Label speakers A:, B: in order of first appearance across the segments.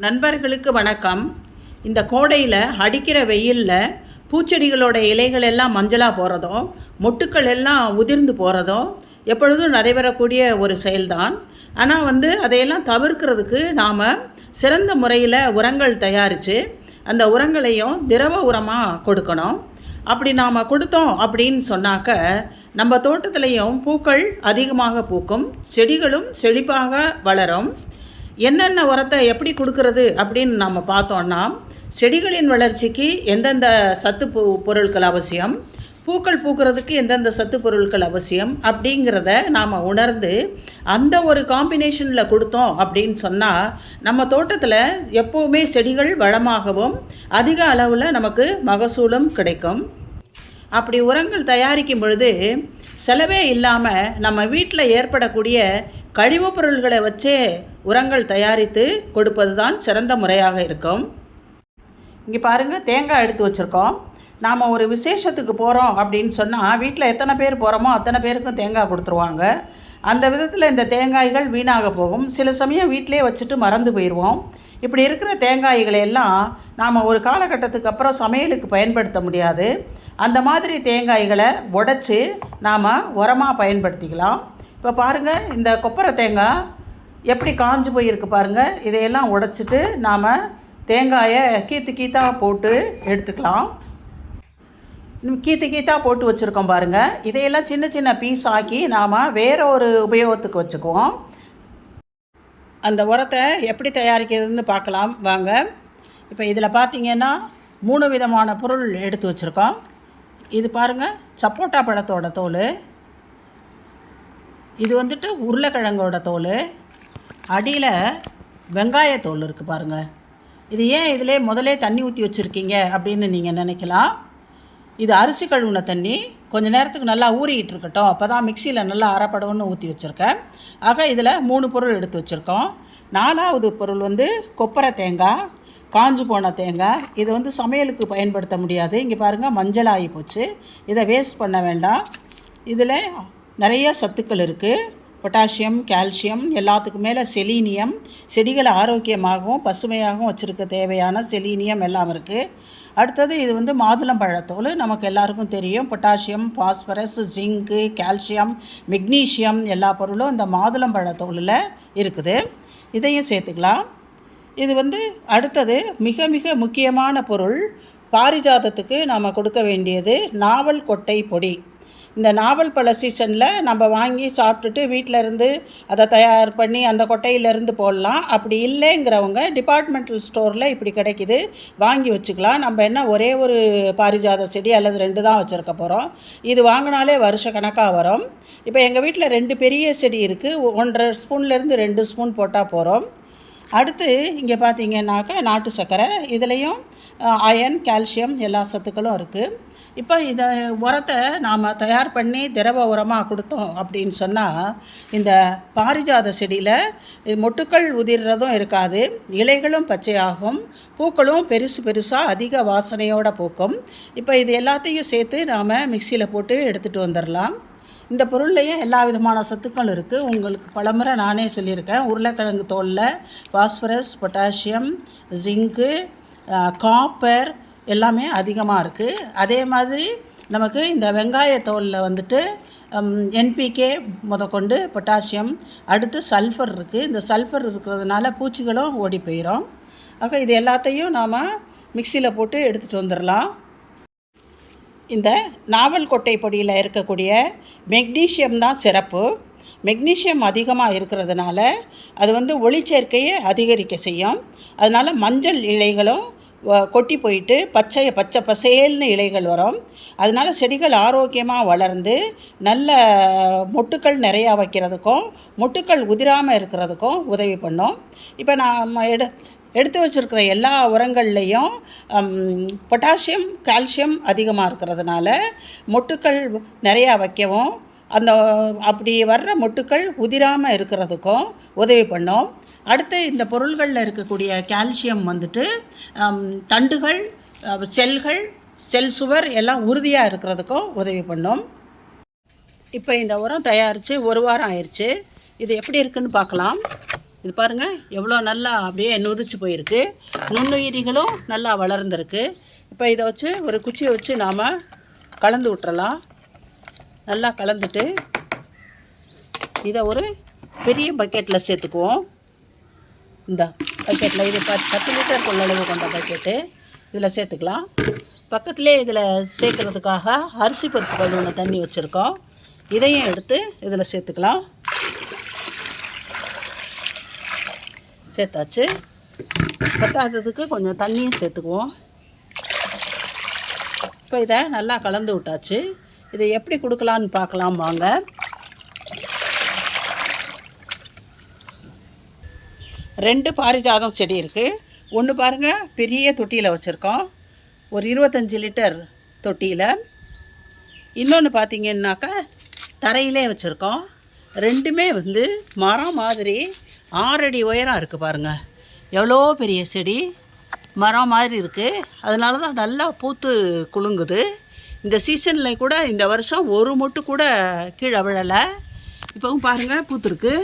A: நண்பர்களுக்கு வணக்கம். இந்த கோடையில் அடிக்கிற வெயிலில் பூச்செடிகளோட இலைகள் எல்லாம் மஞ்சளாக போகிறதும் மொட்டுக்கள் எல்லாம் உதிர்ந்து போகிறதும் எப்பொழுதும் நடைபெறக்கூடிய ஒரு செயல்தான். ஆனால் வந்து அதையெல்லாம் தவிர்க்கிறதுக்கு நாம் சிறந்த முறையில் உரங்கள் தயாரித்து அந்த உரங்களையும் திரவ உரமாக கொடுக்கணும். அப்படி நாம் கொடுத்தோம் அப்படின்னு சொன்னாக்க நம்ம தோட்டத்துலேயும் பூக்கள் அதிகமாக பூக்கும் செடிகளும் செழிப்பாக வளரும். என்னென்ன உரத்தை எப்படி கொடுக்கறது அப்படின்னு நம்ம பார்த்தோன்னா செடிகளின் வளர்ச்சிக்கு எந்தெந்த சத்து பொ பொருட்கள் அவசியம் பூக்கள் பூக்கிறதுக்கு எந்தெந்த சத்து பொருட்கள் அவசியம் அப்படிங்கிறத நாம் உணர்ந்து அந்த ஒரு காம்பினேஷனில் கொடுத்தோம் அப்படின்னு சொன்னால் நம்ம தோட்டத்தில் எப்போவுமே செடிகள் வளமாகவும் அதிக அளவில் நமக்கு மகசூலும் கிடைக்கும். அப்படி உரங்கள் தயாரிக்கும் பொழுது செலவே இல்லாமல் நம்ம வீட்டில் ஏற்படக்கூடிய கழிவுப் பொருள்களை வச்சே உரங்கள் தயாரித்து கொடுப்பது தான் சிறந்த முறையாக இருக்கும். இங்கே பாருங்கள் தேங்காய் எடுத்து வச்சுருக்கோம். நாம் ஒரு விசேஷத்துக்கு போகிறோம் அப்படின்னு சொன்னால் வீட்டில் எத்தனை பேர் போகிறோமோ அத்தனை பேருக்கும் தேங்காய் கொடுத்துருவாங்க. அந்த விதத்தில் இந்த தேங்காய்கள் வீணாக போகும். சில சமயம் வீட்டிலே வச்சுட்டு மறந்து போயிடுவோம் இப்படி இருக்கிற தேங்காய்களை எல்லாம் நாம் ஒரு காலகட்டத்துக்கு அப்புறம் சமையலுக்கு பயன்படுத்த முடியாது. அந்த மாதிரி தேங்காய்களை உடச்சி நாம் உரமாக பயன்படுத்திக்கலாம். இப்போ பாருங்கள் இந்த கொப்பரை தேங்காய் எப்படி காஞ்சு போயிருக்கு பாருங்கள் இதையெல்லாம் உடைச்சிட்டு நாம் தேங்காயை கீத்து கீத்தாக போட்டு எடுத்துக்கலாம். கீத்து கீத்தாக போட்டு வச்சுருக்கோம் பாருங்கள் இதையெல்லாம் சின்ன சின்ன பீஸ் ஆக்கி நாம் வேறு ஒரு உபயோகத்துக்கு வச்சுக்குவோம். அந்த உரத்தை எப்படி தயாரிக்கிறதுன்னு பார்க்கலாம். வாங்க. இப்போ இதில் பார்த்தீங்கன்னா மூணு விதமான பொருள் எடுத்து வச்சுருக்கோம். இது பாருங்கள் சப்போட்டா பழத்தோட தோல். இது வந்துட்டு உருளைக்கிழங்கோட தோல். அடியில் வெங்காயத்தோல் இருக்குது பாருங்கள் இது ஏன் இதிலே முதலே தண்ணி ஊற்றி வச்சுருக்கீங்க அப்படின்னு நீங்கள் நினைக்கலாம். இது அரிசி கழுவுன தண்ணி. கொஞ்சம் நேரத்துக்கு நல்லா ஊறிக்கிட்டு இருக்கட்டும். அப்போ தான் மிக்சியில் நல்லா அரைப்படவுன்னு ஊற்றி வச்சுருக்கேன். ஆக இதில் மூணு பொருள் எடுத்து வச்சுருக்கோம். நாலாவது பொருள் வந்து கொப்பரை தேங்காய் காஞ்சு போன தேங்காய். இது வந்து சமையலுக்கு பயன்படுத்த முடியாது. இங்கே பாருங்கள் மஞ்சள் ஆகி போச்சு. இதை வேஸ்ட் பண்ண வேண்டாம். இதில் நிறைய சத்துக்கள் இருக்குது பொட்டாசியம் கால்சியம் எல்லாத்துக்கு மேலே செலீனியம் செடிகளை ஆரோக்கியமாகவும் பசுமையாகவும் வச்சுருக்க தேவையான செலீனியம் எல்லாம் இருக்குது அடுத்தது இது வந்து மாதுளம்பழத்தோல் நமக்கு எல்லாருக்கும் தெரியும். Potassium phosphorus zinc calcium magnesium எல்லா பொருளும் இந்த மாதுளம்பழத்தோலில் இருக்குது. இதையும் சேர்த்துக்கலாம். இது வந்து அடுத்தது மிக மிக முக்கியமான பொருள் பாரிஜாதத்துக்கு நாம் கொடுக்க வேண்டியது நாவல் கொட்டை பொடி. இந்த நாவல் பழ சீசனில் நம்ம வாங்கி சாப்பிட்டுட்டு வீட்டில் இருந்து அதை தயார் பண்ணி அந்த கொட்டையிலேருந்து போடலாம். அப்படி இல்லைங்கிறவங்க டிபார்ட்மெண்டல் ஸ்டோரில் இப்படி கிடைக்கிது. வாங்கி வச்சுக்கலாம். நம்ம என்ன ஒரே ஒரு பாரிஜாத செடி அல்லது ரெண்டு தான் வச்சுருக்க போகிறோம் இது வாங்கினாலே வருஷ கணக்காக வரும். இப்போ எங்கள் வீட்டில் ரெண்டு பெரிய செடி இருக்குது ஒன்றரை ஸ்பூன்லேருந்து ரெண்டு ஸ்பூன் போட்டால் போகிறோம் அடுத்து இங்கே பார்த்தீங்கன்னாக்கா நாட்டு சர்க்கரை. இதுலேயும் அயன் கால்சியம் எல்லா சத்துக்களும் இருக்குது இப்போ இதை உரத்தை நாம் தயார் பண்ணி திரவ உரமாக கொடுத்தோம் அப்படின்னு சொன்னால் இந்த பாரிஜாத செடியில் மொட்டுக்கள் உதிர்றதும் இருக்காது இலைகளும் பச்சையாகும் பூக்களும் பெருசு பெருசாக அதிக வாசனையோடு பூக்கும். இப்போ இது எல்லாத்தையும் சேர்த்து நாம் மிக்சியில் போட்டு எடுத்துகிட்டு வந்துடலாம் இந்த பொருள்லையும் எல்லா விதமான சத்துக்கள் இருக்குது உங்களுக்கு பலமுறை நானே சொல்லியிருக்கேன். உருளைக்கிழங்கு தோலில் பாஸ்பரஸ் பொட்டாசியம் ஜிங்கு காப்பர் எல்லாமே அதிகமாக இருக்குது அதே மாதிரி நமக்கு இந்த வெங்காயத்தோலில் வந்துட்டு என்பிகே முதற்கொண்டு பொட்டாசியம் அடுத்து சல்ஃபர் இருக்குது இந்த சல்ஃபர் இருக்கிறதுனால பூச்சிகளும் ஓடி போயிடும் ஆக இது எல்லாத்தையும் நாம் மிக்சியில் போட்டு எடுத்துகிட்டு வந்துடலாம் இந்த நாவல் கொட்டை பொடியில் இருக்கக்கூடிய மெக்னீஷியம் தான் சிறப்பு. மெக்னீஷியம் அதிகமாக இருக்கிறதுனால அது வந்து ஒளிச்சேர்க்கையை அதிகரிக்க செய்யும். அதனால் மஞ்சள் இலைகளும் கொட்டி போயிட்டு பச்சை பச்சை பசேல்னு இலைகள் வரும். அதனால் செடிகள் ஆரோக்கியமாக வளர்ந்து நல்ல மொட்டுக்கள் நிறையா வைக்கிறதுக்கும் மொட்டுக்கள் உதிராமல் இருக்கிறதுக்கும் உதவி பண்ணும். இப்போ நாம் எடு எடுத்து வச்சுருக்கிற எல்லா உரங்கள்லேயும் பொட்டாசியம் கால்சியம் அதிகமாக இருக்கிறதுனால மொட்டுக்கள் நிறையா வைக்கவும் அந்த அப்படி வர்ற மொட்டுக்கள் உதிராமல் இருக்கிறதுக்கும் உதவி பண்ணும். அடுத்து இந்த பொருள்களில் இருக்கக்கூடிய கால்சியம் வந்துட்டு தண்டுகள் செல்கள் செல் சுவர் எல்லாம் உறுதியாக இருக்கிறதுக்கும் உதவி பண்ணும். இப்போ இந்த உரம் தயாரித்து ஒரு வாரம் ஆயிடுச்சு இது எப்படி இருக்குன்னு பார்க்கலாம். இது பாருங்கள் எவ்வளோ நல்லா அப்படியே நொதிச்சு போயிருக்கு. நுண்ணுயிரிகளும் நல்லா வளர்ந்துருக்கு. இப்போ இதை வச்சு ஒரு குச்சியை வச்சு நாம் கலந்து விட்டுறலாம். நல்லா கலந்துட்டு இதை ஒரு பெரிய பக்கெட்டில் சேர்த்துக்குவோம். இந்த பக்கெட்டில் இது பத்து பத்து லிட்டர் கொள்ளளவு கொண்ட பக்கெட்டு இதில் சேர்த்துக்கலாம். பக்கத்துலேயே இதில் சேர்க்குறதுக்காக அரிசி பருப்பு கழுவுன தண்ணி வச்சுருக்கோம். இதையும் எடுத்து இதில் சேர்த்துக்கலாம். சேர்த்தாச்சு. பத்தாததுக்கு கொஞ்சம் தண்ணியும் சேர்த்துக்குவோம். இப்போ இதை நல்லா கலந்து விட்டாச்சு. இதை எப்படி கொடுக்கலான்னு பார்க்கலாம் வாங்க. ரெண்டு பாரிஜாதம் செடி இருக்குது ஒன்று பாருங்கள் பெரிய தொட்டியில் வச்சுருக்கோம். ஒரு இருபத்தஞ்சி லிட்டர் தொட்டியில். இன்னொன்று பார்த்தீங்கன்னாக்கா தரையிலே வச்சுருக்கோம். ரெண்டுமே வந்து மரம் மாதிரி ஆறடி உயரம் இருக்குது பாருங்கள் எவ்வளோ பெரிய செடி. மரம் மாதிரி இருக்குது அதனால தான் நல்லா பூத்து குலுங்குது. இந்த சீசனில் கூட இந்த வருஷம் ஒரு மொட்டு கூட கீழே விழலை. இப்போவும் பாருங்கள் பூத்துருக்கு.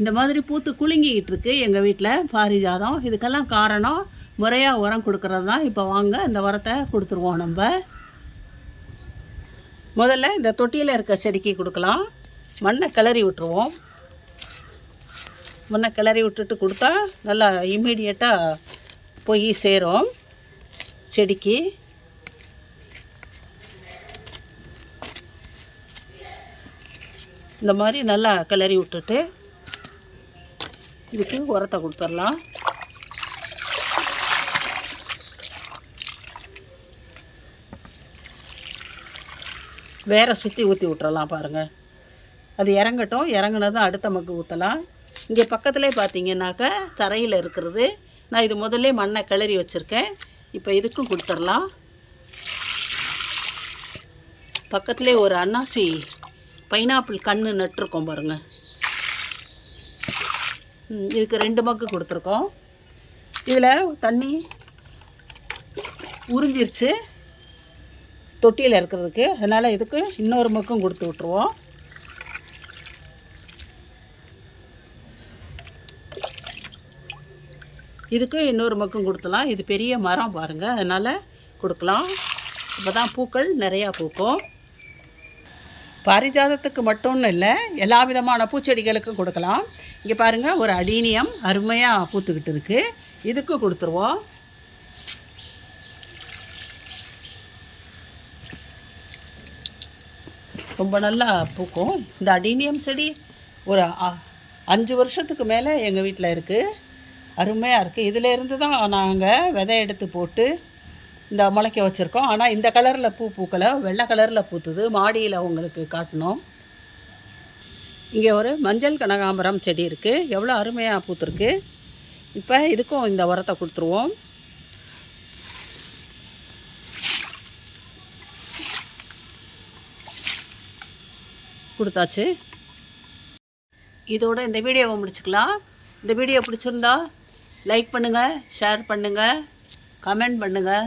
A: இந்த மாதிரி பூத்து குலுங்கிக்கிட்டு இருக்கு எங்கள் வீட்டில் பாரிஜாதம். இதுக்கெல்லாம் காரணம் முறையாக உரம் கொடுக்கறது தான். இப்போ வாங்க இந்த உரத்தை கொடுத்துருவோம் நம்ம. முதல்ல இந்த தொட்டியில் இருக்க செடிக்கு கொடுக்கலாம். மண்ணை கிளறி விட்டுருவோம். மண்ணை கிளறி விட்டுட்டு கொடுத்தா நல்லா இம்மீடியட்டாக போய் சேரும் செடிக்கு. இந்த மாதிரி நல்லா கிளறி விட்டுட்டு இதுக்கு உரத்தை கொடுத்துடலாம். வேற சுற்றி ஊற்றி விட்டுறலாம் பாருங்கள் அது இறங்கட்டும் இறங்குனதும் அடுத்த மக்கு ஊற்றலாம் இங்கே பக்கத்துலேயே பார்த்தீங்கன்னாக்கா தரையில் இருக்கிறது. நான் இது முதல்ல மண்ணை கிளறி வச்சுருக்கேன். இப்போ இதுக்கும் கொடுத்துடலாம். பக்கத்துலேயே ஒரு அன்னாசி பைனாப்பிள் கன்று நட்டுருக்கோம் பாருங்கள் இதுக்கு ரெண்டு மக்கு கொடுத்துருக்கோம். இதில் தண்ணி உறிஞ்சிருச்சு. தொட்டியில் இருக்கிறதுக்கு. அதனால் இதுக்கு இன்னொரு மக்கும் கொடுத்து விட்ருவோம் இதுக்கு இன்னொரு மக்கும் கொடுத்துலாம் இது பெரிய மரம் பாருங்கள் அதனால் கொடுக்கலாம். இப்போ தான் பூக்கள் நிறையா பூக்கும். பாரிஜாதத்துக்கு மட்டும்னு இல்லை எல்லா விதமான பூச்செடிகளுக்கும் கொடுக்கலாம். இங்கே பாருங்கள் ஒரு அடீனியம் அருமையாக பூத்துக்கிட்டு இருக்குது இதுக்கு கொடுத்துருவோம். ரொம்ப நல்லா பூக்கும். இந்த அடீனியம் செடி ஒரு அ- அஞ்சு வருஷத்துக்கு மேலே எங்கள் வீட்டில் இருக்குது அருமையாக இருக்குது இதிலேருந்து தான் நாங்கள் விதை எடுத்து போட்டு இந்த முளைக்க வச்சுருக்கோம். ஆனால் இந்த கலரில் பூ பூக்கலை. வெள்ளை கலரில் பூத்துது. மாடியில் உங்களுக்கு காட்டணும். இங்கே ஒரு மஞ்சள் கனகாம்பரம் செடி இருக்குது எவ்வளோ அருமையாக பூத்துருக்கு. இப்போ இதுக்கும் இந்த உரத்தை கொடுத்துருவோம். கொடுத்தாச்சு. இதோட இந்த வீடியோவை முடிச்சுக்கலாம். இந்த வீடியோ பிடிச்சிருந்தா லைக் பண்ணுங்கள் ஷேர் பண்ணுங்கள் கமெண்ட் பண்ணுங்கள்